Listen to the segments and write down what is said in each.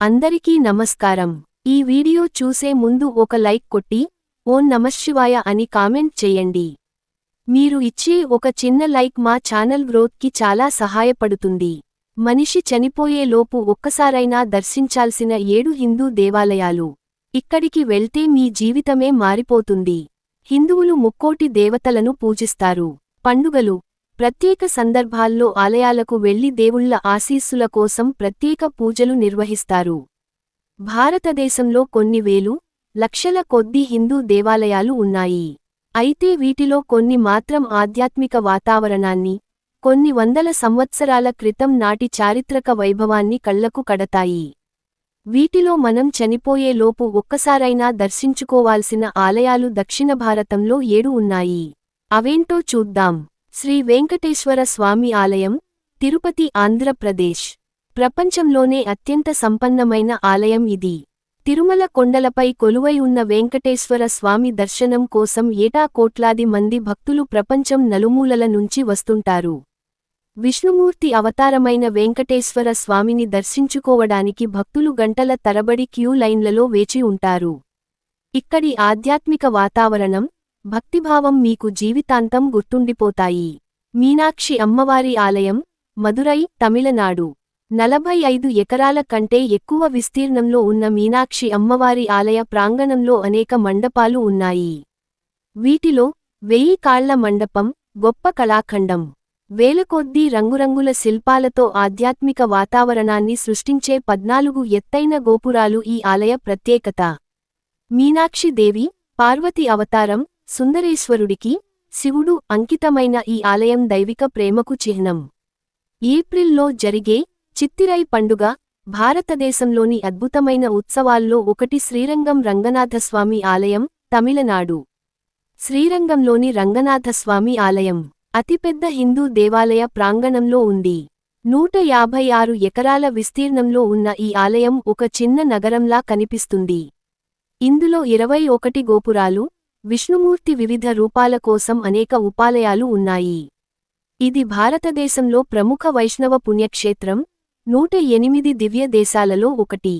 అందరికీ నమస్కారం. ఈ వీడియో చూసే ముందు ఒక లైక్ కొట్టి ఓం నమశివాయ అని కామెంట్ చేయండి. మీరు ఇచ్చే ఒక చిన్న లైక్ మా ఛానల్ గ్రోత్కి చాలా సహాయపడుతుంది. మనిషి చనిపోయే లోపు ఒక్కసారైనా దర్శించాల్సిన ఏడు హిందూ దేవాలయాలు. ఇక్కడికి వెళ్తే మీ జీవితమే మారిపోతుంది. హిందువులు ముక్కోటి దేవతలను పూజిస్తారు. పండుగలు ప్రత్యేక సందర్భాల్లో ఆలయాలకు వెళ్ళి దేవుళ్ళ ఆశీస్సుల కోసం ప్రత్యేక పూజలు నిర్వహిస్తారు. భారతదేశంలో కొన్ని వేలు లక్షల కొద్ది హిందూ దేవాలయాలు ఉన్నాయి. అయితే వీటిలో కొన్ని మాత్రం ఆధ్యాత్మిక వాతావరణాన్ని కొన్ని వందల సంవత్సరాల క్రితం నాటి చారిత్రక వైభవాన్ని కళ్ళకు కడతాయి. వీటిలో మనం చనిపోయే లోపు ఒక్కసారైనా దర్శించుకోవాల్సిన ఆలయాలు దక్షిణ భారతంలో ఏడు ఉన్నాయి. అవేంటో చూద్దాం. శ్రీ వెంకటేశ్వర స్వామి ఆలయం తిరుపతి ఆంధ్రప్రదేశ్ ప్రపంచంలోనే అత్యంత సంపన్నమైన ఆలయం ఇది. తిరుమల కొండలపై కొలువై ఉన్న వెంకటేశ్వర స్వామి దర్శనం కోసం ఏటా కోట్లాది మంది భక్తులు ప్రపంచం నలుమూలల నుంచి వస్తుంటారు. విష్ణుమూర్తి అవతారమైన వెంకటేశ్వర స్వామిని దర్శించుకోవడానికి భక్తులు గంటల తరబడి క్యూ లైన్లలో వేచి ఉంటారు. ఇక్కడి ఆధ్యాత్మిక వాతావరణం భక్తిభావం మీకు జీవితాంతం గుర్తుండిపోతాయి. మీనాక్షి అమ్మవారి ఆలయం మదురై తమిళనాడు. నలభై ఐదు ఎకరాల కంటే ఎక్కువ విస్తీర్ణంలో ఉన్న మీనాక్షి అమ్మవారి ఆలయ ప్రాంగణంలో అనేక మండపాలు ఉన్నాయి. వీటిలో వెయ్యి కాళ్ళ మండపం గొప్ప కళాఖండం. వేలకొద్దీ రంగురంగుల శిల్పాలతో ఆధ్యాత్మిక వాతావరణాన్ని సృష్టించే పద్నాలుగు ఎత్తైన గోపురాలు ఈ ఆలయ ప్రత్యేకత. మీనాక్షిదేవి పార్వతి అవతారం సుందరేశ్వరుడికి శివుడు అంకితమైన ఈ ఆలయం దైవిక ప్రేమకు చిహ్నం. ఏప్రిల్లో జరిగే చిత్తిరై పండుగ భారతదేశంలోని అద్భుతమైన ఉత్సవాల్లో ఒకటి శ్రీరంగం రంగనాథస్వామి ఆలయం తమిళనాడు. శ్రీరంగంలోని రంగనాథస్వామి ఆలయం అతిపెద్ద హిందూ దేవాలయ ప్రాంగణంలో ఉంది. నూట యాభై ఆరు ఎకరాల విస్తీర్ణంలో ఉన్న ఈ ఆలయం ఒక చిన్న నగరంలా కనిపిస్తుంది. ఇందులో ఇరవై ఒకటి గోపురాలు విష్ణుమూర్తి వివిధ రూపాల కోసం అనేక ఉపాలయాలు ఉన్నాయి. ఇది భారతదేశంలో ప్రముఖ వైష్ణవ పుణ్యక్షేత్రం నూట ఎనిమిది దివ్య దేశాలలో ఒకటి.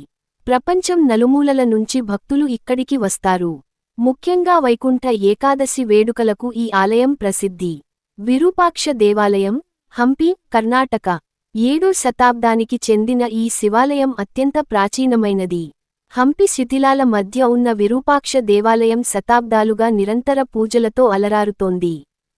ప్రపంచం నలుమూలల నుంచి భక్తులు ఇక్కడికి వస్తారు. ముఖ్యంగా వైకుంఠ ఏకాదశి వేడుకలకు ఈ ఆలయం ప్రసిద్ధి. విరూపాక్ష దేవాలయం హంపి కర్ణాటక. ఏడో శతాబ్దానికి చెందిన ఈ శివాలయం అత్యంత ప్రాచీనమైనది. హంపి శిథిలాల మధ్య ఉన్న విరూపాక్ష దేవాలయం శతాబ్దాలుగా నిరంతర పూజలతో అలరారుతోంది.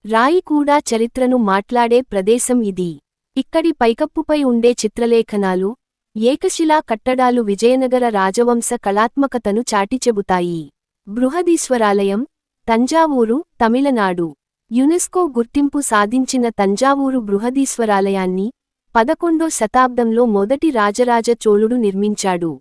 రాయి కూడా చరిత్రను మాట్లాడే ప్రదేశం ఇది. ఇక్కడి పైకప్పుపై ఉండే చిత్రలేఖనాలు ఏకశిలా కట్టడాలు విజయనగర రాజవంశ కళాత్మకతను చాటిచెబుతాయి బృహదీశ్వరాలయం తంజావూరు తమిళనాడు. యునెస్కో గుర్తింపు సాధించిన తంజావూరు బృహదీశ్వరాలయాన్ని పదకొండో శతాబ్దంలో మొదటి రాజరాజ చోళుడు నిర్మించాడు.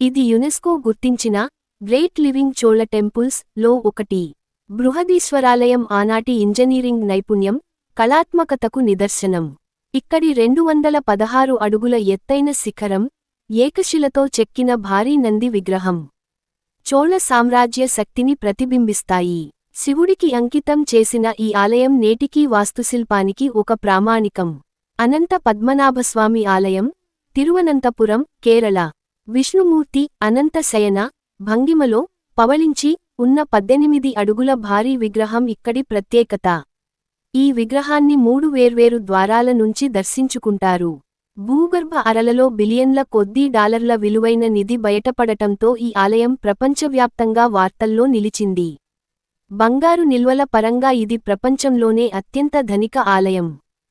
ఇది యునెస్కో గుర్తించిన గ్రేట్ లివింగ్ చోళ టెంపుల్స్లో ఒకటి. బృహదీశ్వరాలయం ఆనాటి ఇంజనీరింగ్ నైపుణ్యం కళాత్మకతకు నిదర్శనం. ఇక్కడి రెండు వందల పదహారు అడుగుల ఎత్తైన శిఖరం ఏకశిలతో చెక్కిన భారీ నంది విగ్రహం. చోళ సామ్రాజ్య శక్తిని ప్రతిబింబిస్తాయి. శివుడికి అంకితం చేసిన ఈ ఆలయం నేటికీ వాస్తుశిల్పానికి ఒక ప్రామాణికం. అనంత పద్మనాభస్వామి ఆలయం తిరువనంతపురం కేరళ. విష్ణుమూర్తి అనంతశయన భంగిమలో పవళించి ఉన్న పద్దెనిమిది అడుగుల భారీ విగ్రహం ఇక్కడి ప్రత్యేకత. ఈ విగ్రహాన్ని మూడు వేర్వేరు ద్వారాల నుంచి దర్శించుకుంటారు. భూగర్భ అరలలో బిలియన్ల కొద్దీ డాలర్ల విలువైన నిధి బయటపడటంతో ఈ ఆలయం ప్రపంచవ్యాప్తంగా వార్తల్లో నిలిచింది. బంగారు నిల్వల పరంగా ఇది ప్రపంచంలోనే అత్యంత ధనిక ఆలయం.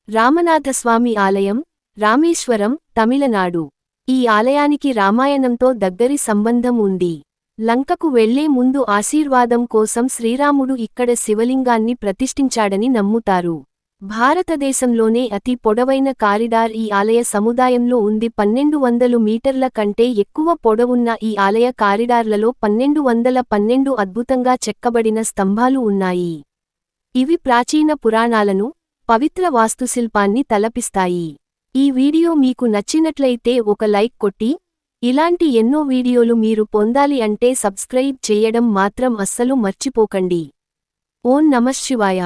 రామనాథస్వామి ఆలయం రామేశ్వరం తమిళనాడు. ఈ ఆలయానికి రామాయణంతో దగ్గరి సంబంధం ఉంది. లంకకు వెళ్ళే ముందు ఆశీర్వాదం కోసం శ్రీరాముడు ఇక్కడ శివలింగాన్ని ప్రతిష్ఠించాడని నమ్ముతారు. భారతదేశంలోనే అతి పొడవైన కారిడార్ ఈ ఆలయ సముదాయంలో ఉంది. పన్నెండు వందలు మీటర్ల కంటే ఎక్కువ పొడవున్న ఈ ఆలయ కారిడార్లలో పన్నెండు వందల పన్నెండు అద్భుతంగా చెక్కబడిన స్తంభాలు ఉన్నాయి. ఇవి ప్రాచీన పురాణాలను పవిత్ర వాస్తుశిల్పాన్ని తలపిస్తాయి. ఈ వీడియో మీకు నచ్చినట్లయితే ఒక లైక్ కొట్టి ఇలాంటి ఎన్నో వీడియోలు మీరు పొందాలి అంటే సబ్స్క్రైబ్ చేయడం మాత్రం అస్సలు మర్చిపోకండి. ఓం నమశివాయ